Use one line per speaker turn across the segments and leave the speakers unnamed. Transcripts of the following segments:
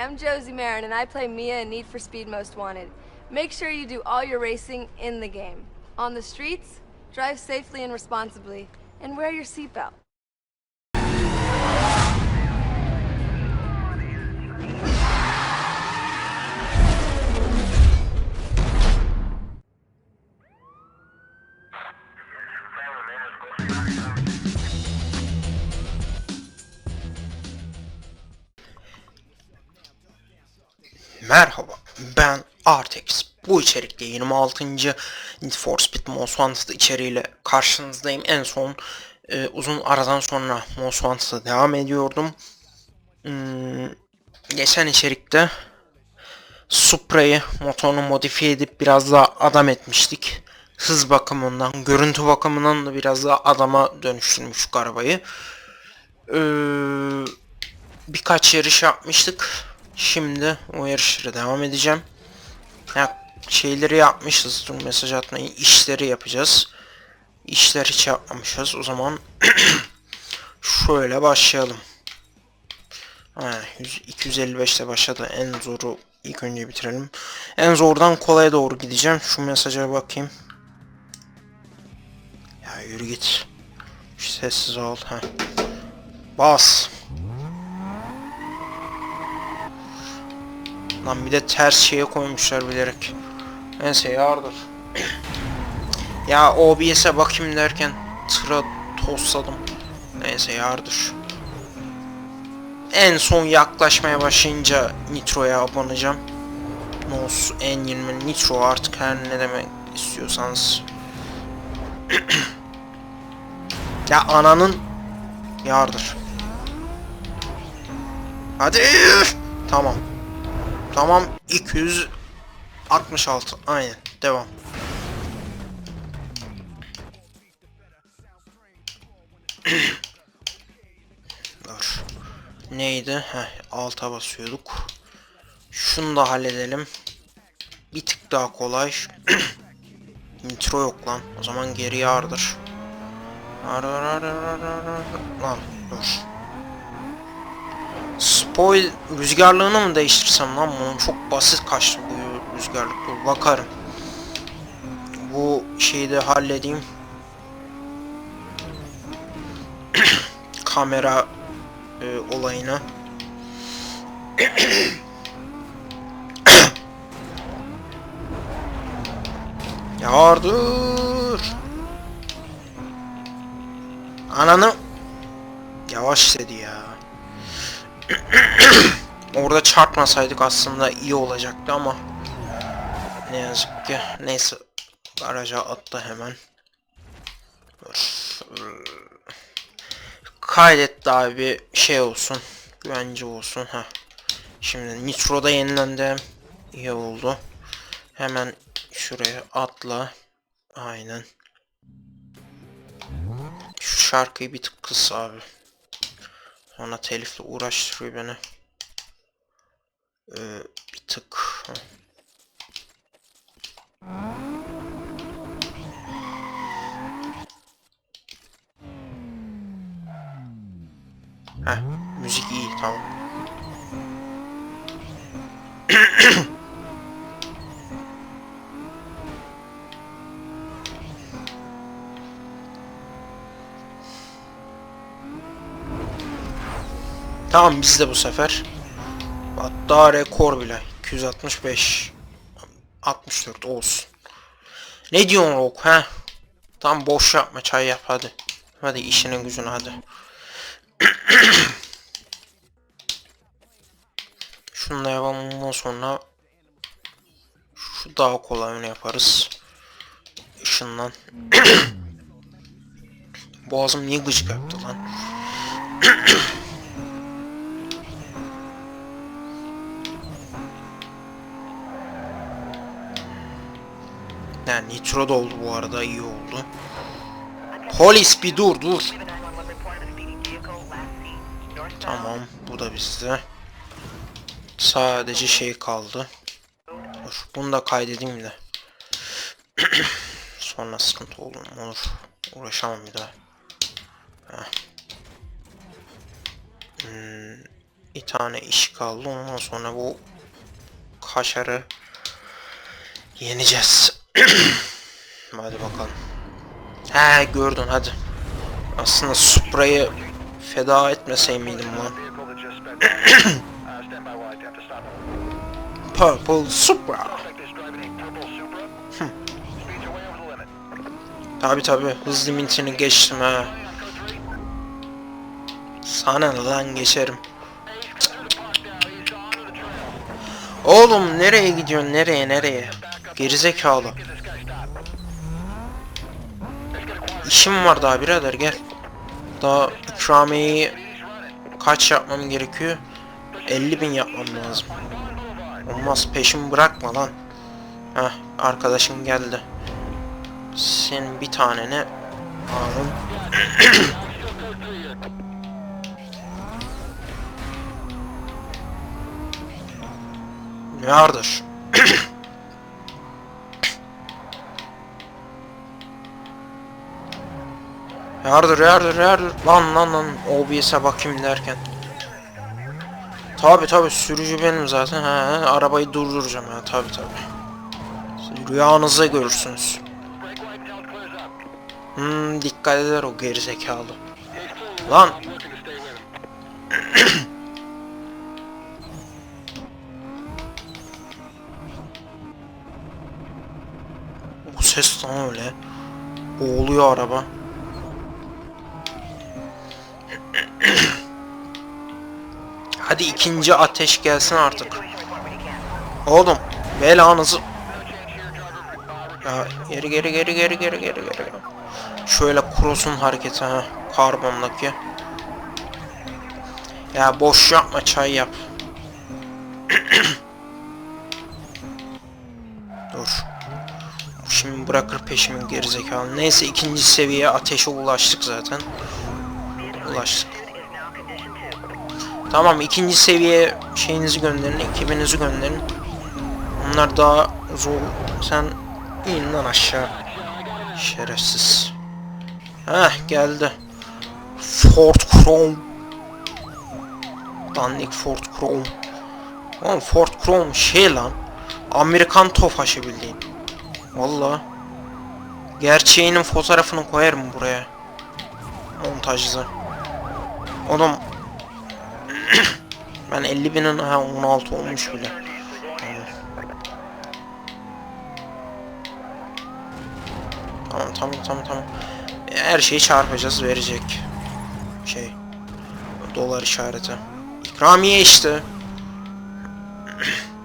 I'm Josie Marin, and I play Mia in Need for Speed Most Wanted. Make sure you do all your racing in the game. On the streets, drive safely and responsibly, and wear your seatbelt.
Merhaba, ben Artex. Bu içerikte 26. Need for Speed Most Wanted içeriğiyle karşınızdayım. En son e, uzun aradan sonra Most Wanted'a devam ediyordum. Hmm, geçen içerikte Supra'yı motorunu modifiye edip biraz daha adam etmiştik. Hız bakımından, görüntü bakımından da biraz daha adama dönüştürmüştük arabayı. Ee, birkaç yarış yapmıştık. Şimdi o yarışlara devam edeceğim. Ya şeyleri yapmışız. Dur mesaj atmayı. işleri yapacağız. İşler hiç yapmamışız. O zaman şöyle başlayalım. Ha, 100 255'te başladı. En zoru ilk önce bitirelim. En zordan kolaya doğru gideceğim. Şu mesaja bakayım. Ya yürü git. Sessiz ol. Ha. Bas. Lan bir de ters şeye koymuşlar bilerek. Neyse yardır. ya OBS'e bakayım derken tıra tosladım. Neyse yardır. En son yaklaşmaya başlayınca Nitro'ya abanacağım. Nos N20 Nitro artık her ne demek istiyorsanız. ya ananın yardır. Hadi. Tamam. Tamam 266 aynen devam. Dur. Neydi? Heh, alta basıyorduk. Şunu da halledelim. Bir tık daha kolay. Nitro yok lan. O zaman geri yardır. Ar ar ar ar ar ar ar. Lan dur. Spoil rüzgarlığını mı değiştirsem lan bunu çok basit kaçtı bu rüzgarlık dur bakarım. Bu şeyi de halledeyim. Kamera e, olayını. Yardır. Ananı yavaş dedi ya. Orada çarpmasaydık aslında iyi olacaktı ama ne yazık ki. Neyse garaja attı hemen. Kaydet daha bir şey olsun. Güvence olsun. ha. Şimdi Nitro'da yenilendi. İyi oldu. Hemen şuraya atla. Aynen. Şu şarkıyı bir tık kıs abi. Sonra telifle uğraştırıyor beni. Ee, bir tık. Tamam bizde bu sefer. Hatta rekor bile. 265. 64 olsun. Ne diyorsun Rock ha? Tam boş yapma çay yap hadi. Hadi işinin gücünü hadi. Şunu da yapalım ondan sonra şu daha kolayını yaparız. Işından. Boğazım niye gıcık yaptı lan? Yani nitro da oldu bu arada iyi oldu. Polis bir dur dur. Tamam bu da bizde. Sadece şey kaldı. Dur bunu da kaydedeyim de. Sonra sıkıntı olur mu? Olur. Uğraşamam bir daha. Heh. Hmm, bir tane iş kaldı. Ondan sonra bu kaşarı yeneceğiz. hadi bakalım. He gördün hadi. Aslında Supra'yı feda etmesey miydim lan? Purple Supra. Tabi tabi hız limitini geçtim ha. Sana lan geçerim. Oğlum nereye gidiyorsun nereye nereye? Gerizekalı. İşim var daha birader gel. Daha ikramiyeyi kaç yapmam gerekiyor? 50 bin yapmam lazım. Olmaz peşimi bırakma lan. Heh arkadaşım geldi. Senin bir tane ne? Ne Yardır yardır yardır. Lan lan lan OBS'e bakayım derken. Tabi tabi sürücü benim zaten. Ha, arabayı durduracağım ya tabi tabi. Rüyanızda görürsünüz. Hmm, dikkat eder o gerizekalı. Lan. Bu ses lan öyle. Boğuluyor araba. Hadi ikinci ateş gelsin artık. Oğlum belanızı ya geri geri geri geri geri geri geri. Şöyle cross'un hareketi ha karbondaki. Ya boş yapma çay yap. Dur. Şimdi bırakır peşimin gerizekalı. Neyse ikinci seviye ateşe ulaştık zaten. Ulaştık. Tamam ikinci seviye şeyinizi gönderin, ekibinizi gönderin. Onlar daha zor. Sen in lan aşağı. Şerefsiz. Heh geldi. Ford Chrome. Dandik Ford Chrome. Oğlum Ford Chrome şey lan. Amerikan tofaşı bildiğin. Vallahi. Gerçeğinin fotoğrafını koyarım buraya. Montajda. Oğlum ben 50 binin ha 16 olmuş bile. Tamam tamam tamam tamam. Her şeyi çarpacağız verecek. Şey. Dolar işareti. İkramiye işte.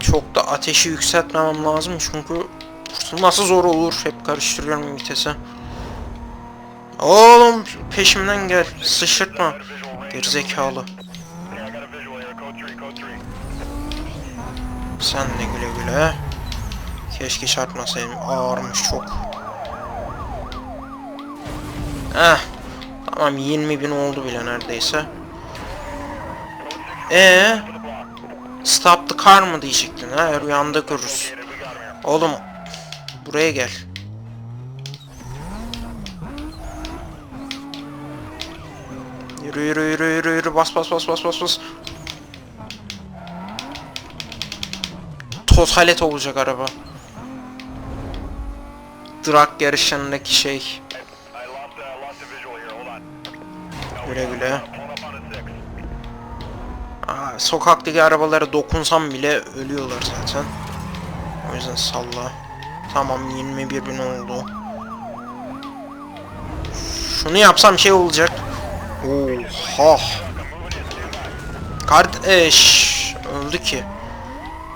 Çok da ateşi yükseltmemem lazım çünkü nasıl zor olur. Hep karıştırıyorum vitesi. Oğlum peşimden gel. Sıçırtma. Gerizekalı. Sen de güle güle. Keşke çarpmasaydım. Ağırmış çok. Eh. Tamam 20 bin oldu bile neredeyse. Ee, Stop the car mı diyecektin ha? Rüyanda görürüz. Oğlum. Buraya gel. Yürü yürü yürü yürü yürü bas bas bas bas bas bas. Totalet olacak araba. Drag yarışlarındaki şey. Güle güle. Aa, sokaktaki arabalara dokunsam bile ölüyorlar zaten. O yüzden salla. Tamam 21 bin oldu. Şunu yapsam şey olacak. Oha. Kardeş öldü ki.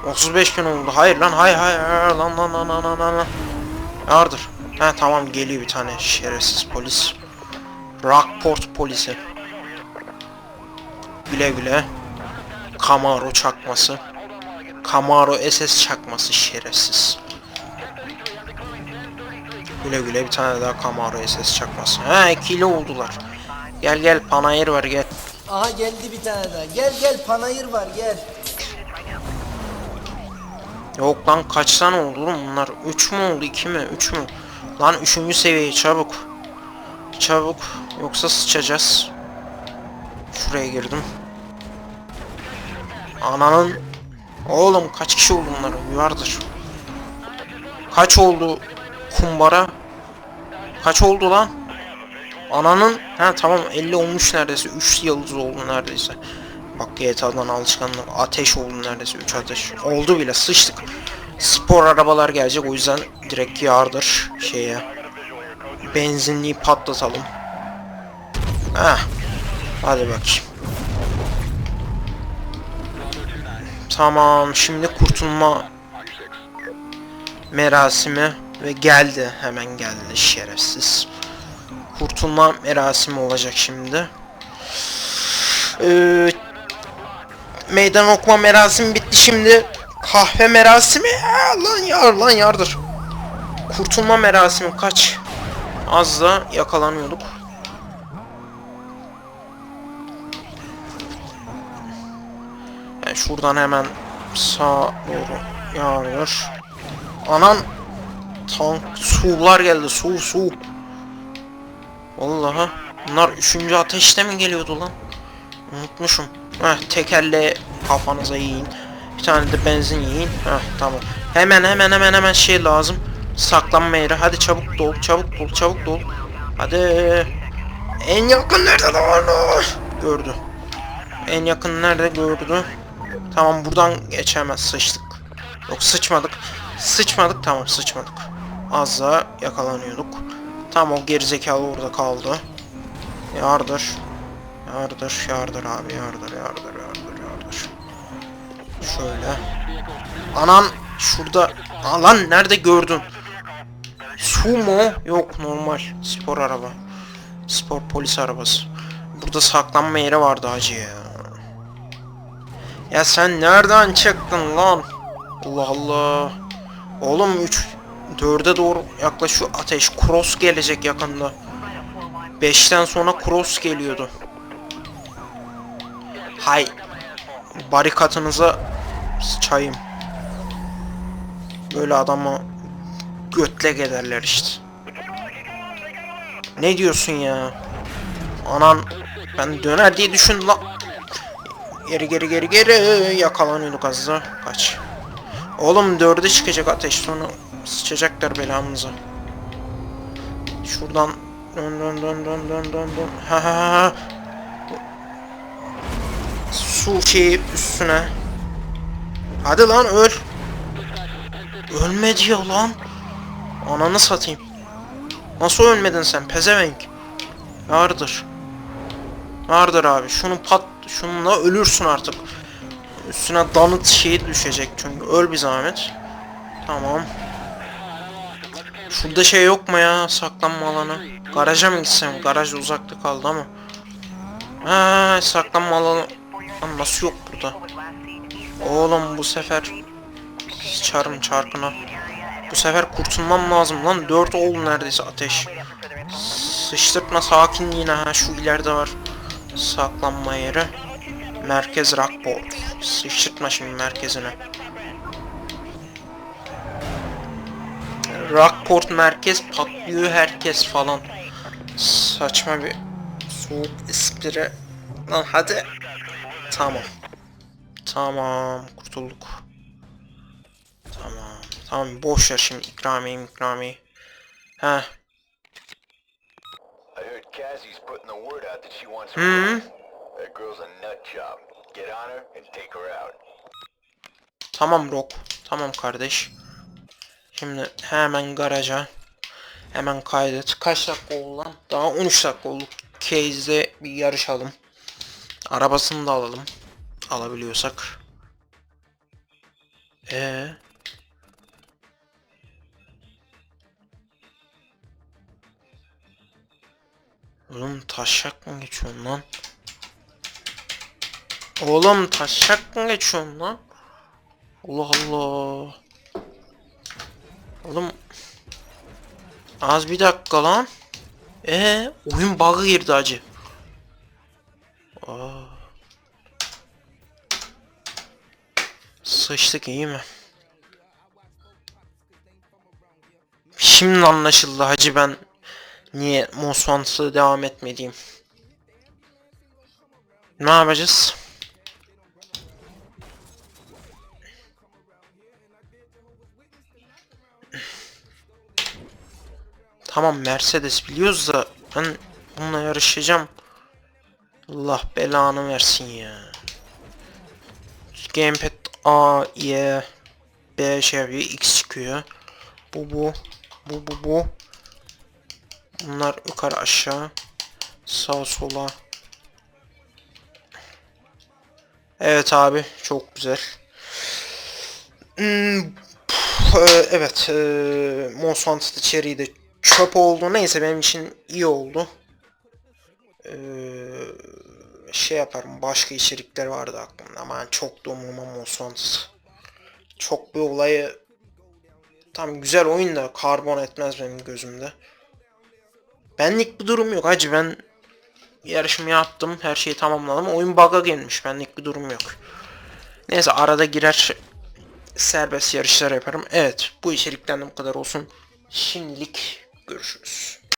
35 gün oldu. Hayır lan hayır hayır, lan lan lan lan lan lan. Yardır. Ha tamam geliyor bir tane şerefsiz polis. Rockport polisi. Güle güle. Camaro çakması. Camaro SS çakması şerefsiz. Güle güle bir tane daha Camaro SS çakması. Ha ikili oldular. Gel gel panayır var gel.
Aha geldi bir tane daha. Gel gel panayır var gel.
Yok lan kaç tane oldu oğlum bunlar? 3 mü oldu 2 mi 3 mü? Lan 3. seviye çabuk. Çabuk yoksa sıçacağız. şuraya girdim. Ananın Oğlum kaç kişi oldu bunlar? Vardır. Kaç oldu kumbara? Kaç oldu lan? Ananın ha tamam 50 olmuş neredeyse 3 yıldız oldu neredeyse. Bak GTA'dan alışkanlık ateş oldu neredeyse 3 ateş. Oldu bile sıçtık. Spor arabalar gelecek o yüzden direkt yardır şeye. Benzinliği patlatalım. Heh. Hadi bakayım. Tamam şimdi kurtulma merasimi ve geldi hemen geldi şerefsiz. Kurtulma merasimi olacak şimdi. Ee, meydan okuma merasimi bitti şimdi. Kahve merasimi Aa, lan yar lan yardır. Kurtulma merasimi kaç? Az da yakalanıyorduk. Yani şuradan hemen sağa doğru yardır. Anan tank sular geldi su su. Vallahi bunlar üçüncü ateşte mi geliyordu lan? Unutmuşum. Heh tekerle kafanıza yiyin. Bir tane de benzin yiyin. Heh tamam. Hemen hemen hemen hemen şey lazım. Saklanma yeri. Hadi çabuk dol, çabuk dol, çabuk dol. Hadi. En yakın nerede lan? Gördü. En yakın nerede gördü? Tamam buradan geçemez sıçtık. Yok sıçmadık. Sıçmadık tamam sıçmadık. Az daha yakalanıyorduk. Tamam o gerizekalı orada kaldı. Yardır. Yardır, yardır abi, yardır, yardır, yardır, yardır. Şöyle. Anan şurada. Alan nerede gördün? Su mu? Yok normal. Spor araba. Spor polis arabası. Burada saklanma yeri vardı hacı ya. Ya sen nereden çıktın lan? Allah Allah. Oğlum 3 4'e doğru yaklaşıyor ateş. Cross gelecek yakında. 5'ten sonra cross geliyordu. Hay. Barikatınıza sıçayım. Böyle adamı götlek ederler işte. Ne diyorsun ya? Anan ben döner diye düşündüm lan. Geri geri geri geri yakalanıyorduk az daha. Kaç. Oğlum dörde çıkacak ateş sonra sıçacaklar belamıza. Şuradan dön dön dön dön dön dön dön. Ha ha ha. Su şeyi üstüne. Hadi lan öl. Ölmedi ya lan. Ananı satayım. Nasıl ölmedin sen pezevenk? Yardır. Vardır abi. Şunu pat şununla ölürsün artık. Üstüne danıt şeyi düşecek çünkü öl bir zahmet. Tamam. Şurada şey yok mu ya saklanma alanı? Garaja mı gitsem? Garaj uzakta kaldı ama. Ha saklanma alanı. Lan nasıl yok burada? Oğlum bu sefer çarım çarkına. Bu sefer kurtulmam lazım lan. 4 oldu neredeyse ateş. Sıçtırtma sakinliğine ha şu ileride var. Saklanma yeri. Merkez Rockport. Sıçtırtma şimdi merkezine. Rockport merkez patlıyor herkes falan. Saçma bir soğuk espri. Lan hadi. Tamam. Tamam kurtulduk. Tamam. Tamam boş ver şimdi ikramiye ikramiye. Heh.
I That girl's a nut job. Get on her and take her out.
Tamam Rock. Tamam kardeş. Şimdi hemen garaja. Hemen kaydet. Kaç dakika oldu lan? Daha 13 dakika oldu. Case'de bir yarışalım. Arabasını da alalım. Alabiliyorsak. Ee. Oğlum taşak mı geçiyorsun lan? Oğlum taşak mı geçiyorsun lan? Allah Allah. Oğlum Az bir dakika lan. Ee, oyun bug'a girdi acı. Aa. Sıçtık iyi mi? Şimdi anlaşıldı hacı ben niye Mosfant'ı devam etmediğim. Ne yapacağız? Tamam Mercedes biliyoruz da ben bununla yarışacağım. Allah belanı versin ya. Gamepad A, Y, B şey yapıyor, X çıkıyor. Bu bu, bu bu bu. Bunlar yukarı aşağı, sağ sola. Evet abi, çok güzel. Hmm, e, evet, e, Most Wanted içeriği de çöp oldu. Neyse benim için iyi oldu. Eee şey yaparım başka içerikler vardı aklımda ama çok da umurumam Most Çok bir olayı tam güzel oyun da karbon etmez benim gözümde. Benlik bir durum yok hacı ben yarışımı yaptım her şeyi tamamladım oyun bug'a gelmiş benlik bir durum yok. Neyse arada girer serbest yarışlar yaparım. Evet bu içerikten de bu kadar olsun. Şimdilik görüşürüz.